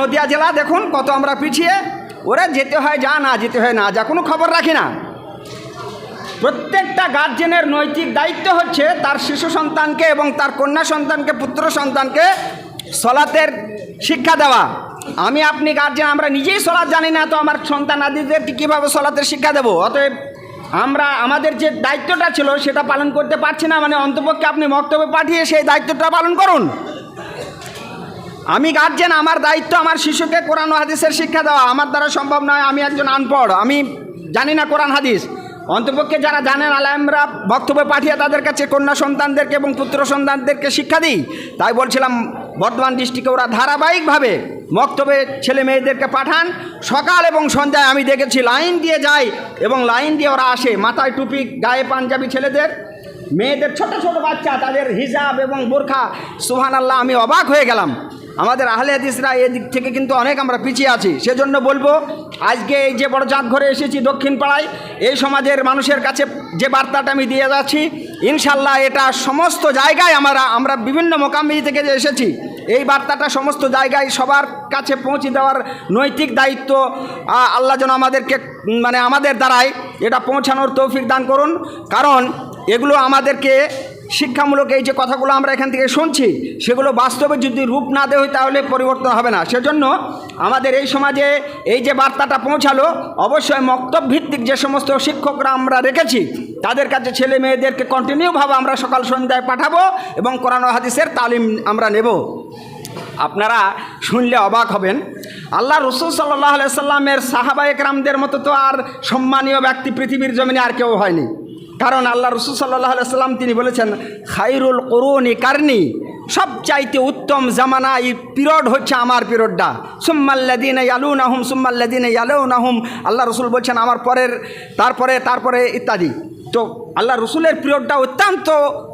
নদিয়া জেলা, দেখুন কত আমরা পিছিয়ে। ওরা যেতে হয় যা, না যেতে হয় না যা, কোনো খবর রাখি না। প্রত্যেকটা গার্জেনের নৈতিক দায়িত্ব হচ্ছে তার শিশু সন্তানকে এবং তার কন্যা সন্তানকে, পুত্র সন্তানকে সলাতের শিক্ষা দেওয়া। আমি আপনি গার্জেন আমরা নিজেই সলাৎ জানি না, তো আমার সন্তান আদিদেরকে কীভাবে সলাতের শিক্ষা দেবো? অতএব আমরা, আমাদের যে দায়িত্বটা ছিল, সেটা পালন করতে পারছি না মানে অন্তপক্ষে আপনি বক্তব্য পাঠিয়ে সেই দায়িত্বটা পালন করুন। আমি গার্জেন আমার দায়িত্ব আমার শিশুকে কোরআন হাদিসের শিক্ষা দেওয়া। আমার দ্বারা সম্ভব নয় আমি একজন আনপড় আমি জানি না কোরআন, হাদিস। অন্তপক্ষে যারা জানেন আলামরা বক্তব্য পাঠিয়ে তাদের কাছে কন্যা সন্তানদেরকে এবং পুত্র সন্তানদেরকে শিক্ষা দিই। তাই বলছিলাম, বর্ধমান ডিস্ট্রিক্টে ওরা ধারাবাহিকভাবে বক্তব্যে ছেলে মেয়েদেরকে পাঠান। সকাল এবং সন্ধ্যায় আমি দেখেছি, লাইন দিয়ে যায় এবং লাইন দিয়ে ওরা আসে। মাথায় টুপি, গায়ে পাঞ্জাবি ছেলেদের। মেয়েদের ছোট ছোট বাচ্চা, তাদের হিজাব এবং বোরখা সুহান আল্লাহ আমি অবাক হয়ে গেলাম। আমাদের আহলে হাদিসরা এদিক থেকে কিন্তু অনেক আমরা পিছিয়ে আছি। সেজন্য বলব, আজকে এই যে বড় জাত ঘরে এসেছি দক্ষিণ পাড়ায়, এই সমাজের মানুষের কাছে যে বার্তাটা আমি দিয়ে যাচ্ছি, ইনশাল্লাহ এটা সমস্ত জায়গায় আমরা আমরা বিভিন্ন মোকামি থেকে যে এসেছি, এই বার্তাটা সমস্ত জায়গায় সবার কাছে পৌঁছে দেওয়ার নৈতিক দায়িত্ব আল্লাহ যেন আমাদেরকে মানে আমাদের দ্বারাই এটা পৌঁছানোর তৌফিক দান করুন। কারণ এগুলো আমাদেরকে শিক্ষামূলক এই যে কথাগুলো আমরা এখান থেকে শুনছি, সেগুলো বাস্তবে যদি রূপ না দেয় তাহলে পরিবর্তন হবে না। সেজন্য আমাদের এই সমাজে এই যে বার্তাটা পৌঁছালো, অবশ্যই মক্তব ভিত্তিক যে সমস্ত শিক্ষকরা আমরা রেখেছি, তাদের কাছে ছেলে মেয়েদেরকে কন্টিনিউভাবে আমরা সকাল সন্ধ্যায় পাঠাবো এবং কোরআন হাদিসের তালিম আমরা নেব। আপনারা শুনলে অবাক হবেন আল্লাহ রসুল সাল্লাহ সাল্লামের সাহাবা একরামদের মতো তো আর সম্মানীয় ব্যক্তি পৃথিবীর জমিনে আর কেউ হয়নি। কারণ আল্লাহ রসুল সাল্লাহ সাল্লাম তিনি বলেছেন, খাইরুল করুনি কারনি সবচাইতে উত্তম জামানা এই পিরিয়ড হচ্ছে আমার পিরিয়ডটা। সুম্মাল্লাদিন ইয়ালু নাহুম সুম্মাল্লাদিন ইয়ালু নাহুম আল্লাহ রসুল বলছেন, আমার পরের, তারপরে তারপরে ইত্যাদি। তো আল্লাহ রসুলের পিরিয়ডটা অত্যন্ত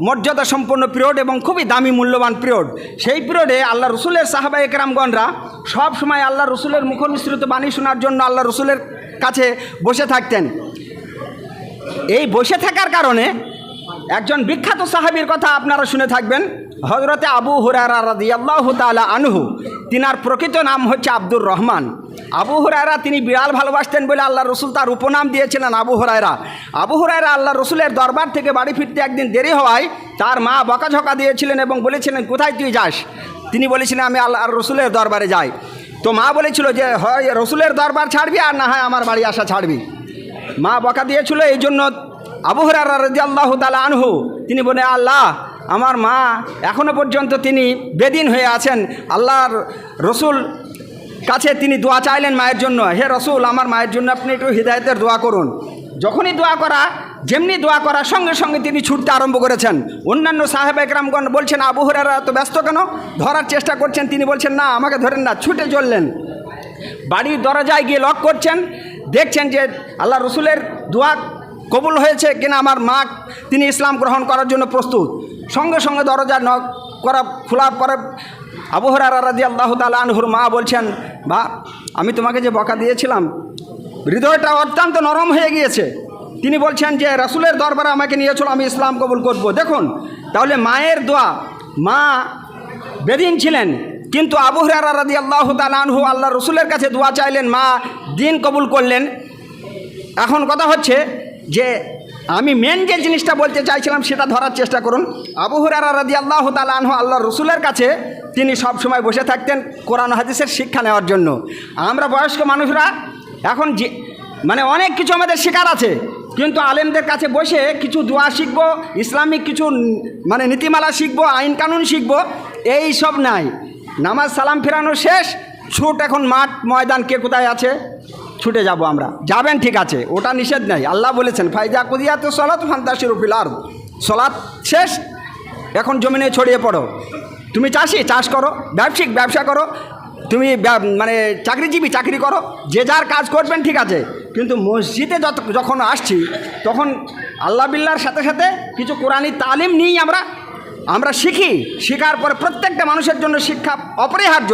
মর্যাদা সম্পন্ন পিরিয়ড এবং খুবই দামি মূল্যবান পিরিয়ড। সেই পিরিয়ডে আল্লাহ রসুলের সাহাবা একরামগণরা সব সময় আল্লাহ রসুলের মুখনিসৃত বাণী শোনার জন্য আল্লাহ রসুলের কাছে বসে থাকতেন। এই বসে থাকার কারণে একজন বিখ্যাত সাহাবীর কথা আপনারা শুনে থাকবেন। হজরতে আবু হুরারা তাআলা আনহু, তিনার প্রকৃত নাম হচ্ছে আব্দুর রহমান। আবু হুরায়রা তিনি বিড়াল ভালোবাসতেন বলে আল্লাহ রসুল তার উপনাম দিয়েছিলেন আবু হুরায়রা। আবু হুরায়রা আল্লাহ রসুলের দরবার থেকে বাড়ি ফিরতে একদিন দেরি হওয়ায় তার মা বকাঝকা দিয়েছিলেন এবং বলেছিলেন, কোথায় তুই যাস? তিনি বলেছিলেন, আমি আল্লাহ রসুলের দরবারে যাই। তো মা বলেছিল যে, হয় রসুলের দরবার ছাড়বি আর না হয় আমার বাড়ি আসা ছাড়বি। মা বকা দিয়েছিল, এই জন্য আবহরার রাজি আল্লাহ তালা আনহু, তিনি বলে, আল্লাহ, আমার মা এখনও পর্যন্ত তিনি বেদিন হয়ে আছেন। আল্লাহর রসুল কাছে তিনি দোয়া চাইলেন মায়ের জন্য। হে রসুল, আমার মায়ের জন্য আপনি একটু হৃদায়তের দোয়া করুন। যখনই দোয়া করা, যেমনি দোয়া করার সঙ্গে সঙ্গে তিনি ছুটতে আরম্ভ করেছেন। অন্যান্য সাহেব একরামগণ বলছেন, আবু হরারা এত ব্যস্ত কেন? ধরার চেষ্টা করছেন, তিনি বলছেন, না, আমাকে ধরেন না, ছুটে চললেন। বাড়ির দরজায় গিয়ে লক করছেন। দেখছেন যে আল্লাহ রসুলের দোয়া কবুল হয়েছে কিনা আমার মা তিনি ইসলাম গ্রহণ করার জন্য প্রস্তুত। সঙ্গে সঙ্গে দরজা ন করা খোলার পরে আবহরার রাজি আল্লাহ তালা আনহুর মা বলছেন বা আমি তোমাকে যে বকা দিয়েছিলাম, হৃদয়টা অত্যন্ত নরম হয়ে গিয়েছে। তিনি বলছেন যে, রাসুলের দরবারে আমাকে নিয়ে চলো, আমি ইসলাম কবুল করব। দেখুন, তাহলে মায়ের দোয়া, মা বেদিন ছিলেন, কিন্তু আবু রাদি আল্লাহ তালানহু আল্লাহ রসুলের কাছে দোয়া চাইলেন, মা দিন কবুল করলেন। এখন কথা হচ্ছে যে, আমি মেন যে জিনিসটা বলতে চাইছিলাম সেটা ধরার চেষ্টা করুন। আবু হুরারা রাদি আল্লাহ তালানহু আল্লাহ রসুলের কাছে তিনি সব সময় বসে থাকতেন কোরআন হাদিসের শিক্ষা নেওয়ার জন্য। আমরা বয়স্ক মানুষরা এখন যে মানে অনেক কিছু আমাদের শিকার আছে। কিন্তু আলেমদের কাছে বসে কিছু দোয়া শিখব, ইসলামিক কিছু মানে নীতিমালা শিখব, আইন কানুন শিখব, এই সব নাই। নামাজ সালাম ফেরানো শেষ ছুট এখন মাঠ ময়দান কে কোথায় আছে? ছুটে যাব আমরা। যাবেন ঠিক আছে, ওটা নিষেধ নেই। আল্লাহ বলেছেন, ফাইজা কুদিয়া তো সলাত ফান্তাসির ফিলার সলাৎ শেষ, এখন জমিনে ছড়িয়ে পড়ো। তুমি চাষি, চাষ করো। ব্যবসায়িক, ব্যবসা করো। তুমি মানে চাকরিজীবী, চাকরি করো। যে যার কাজ করবেন, ঠিক আছে। কিন্তু মসজিদে যত, যখন আসছি, তখন আল্লাহ বিল্লার সাথে সাথে কিছু কোরআনি তালিম নিই আমরা আমরা শিখি। শেখার পরে প্রত্যেকটা মানুষের জন্য শিক্ষা অপরিহার্য।